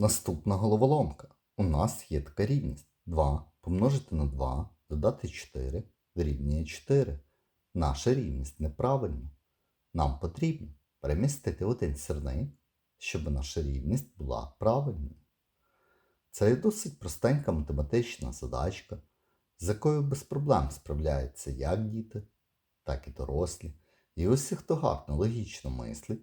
Наступна головоломка. У нас є така рівність. 2 помножити на 2, додати 4 дорівнює 4. Наша рівність неправильна. Нам потрібно перемістити один сірник, щоб наша рівність була правильною. Це досить простенька математична задачка, з якою без проблем справляються як діти, так і дорослі. І усі, хто гарно логічно мислить,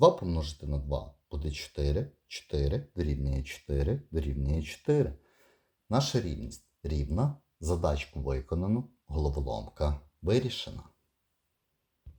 2 помножити на 2 буде 4, 4 дорівнює 4 дорівнює 4. Наша рівність рівна, задачку виконано, головоломка вирішена.